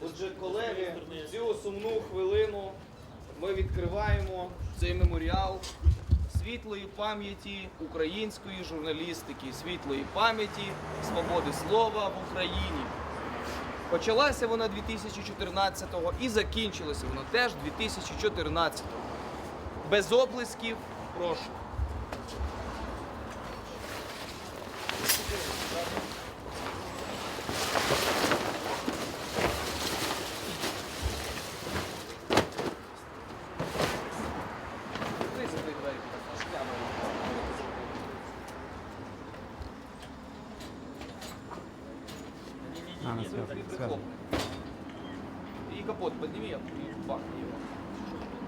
Отже, колеги, в цю сумну хвилину ми відкриваємо цей меморіал світлої пам'яті української журналістики, світлої пам'яті свободи слова в Україні. Почалася вона 2014-го і закінчилася вона теж 2014-го. Без облисків, прошу. А, Нет, связано, связано. И капот подними, я и бахни его.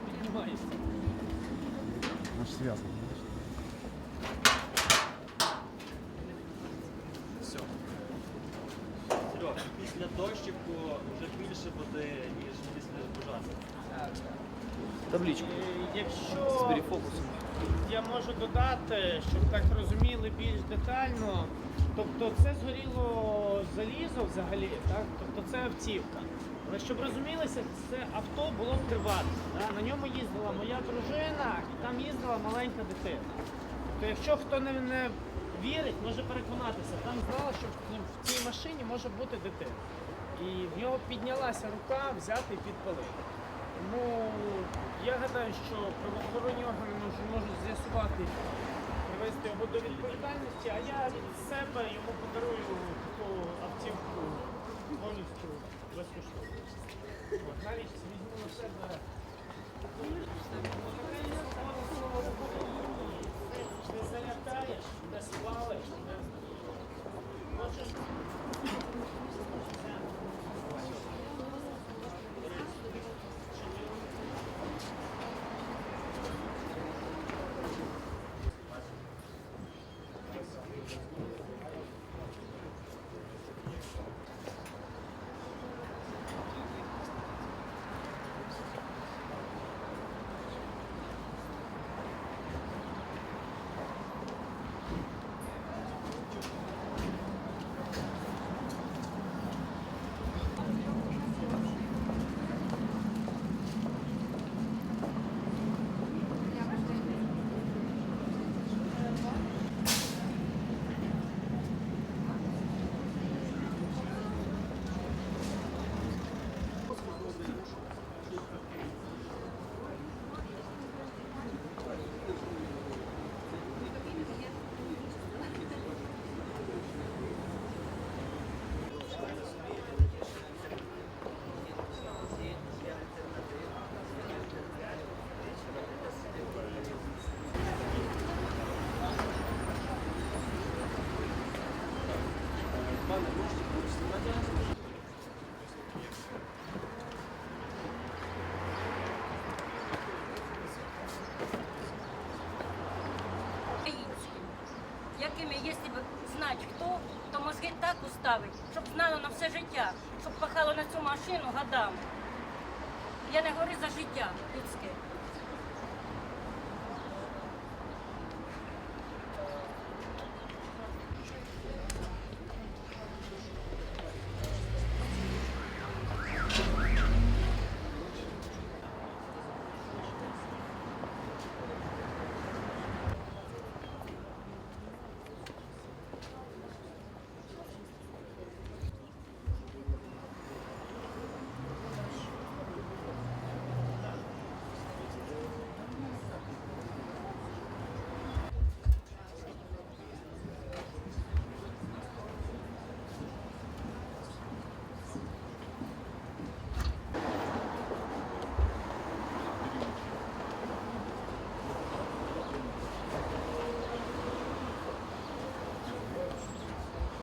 Поднимайся. Наш связан. Все. Серьох, після дощику вже більше буде, ніж після пожежі. Табличку. Якщо перефокусом. я можу додати, щоб так розуміли більш детально, тобто це згоріло залізо взагалі, так? тобто це автівка. Але щоб розумілося, це авто було приватне. Да? На ньому їздила моя дружина і там їздила маленька дитина. Тобто, якщо хто не, не вірить, може переконатися, там знала, що в цій машині може бути дитина. І в нього піднялася рука взяти і підпалити. Тому я гадаю, що правоохоронні органи можуть, з'ясувати, привести його до відповідальності, а я від себе йому подарую таку автівку повністю безкоштовно. Навіть візьму на себе. Не залякаєш, не спалиш, не хочеш. Якими, якщо б знати хто, то мозги так уставить, щоб знало на все життя, щоб пахало на цю машину годами. Я не говорю за життя людське.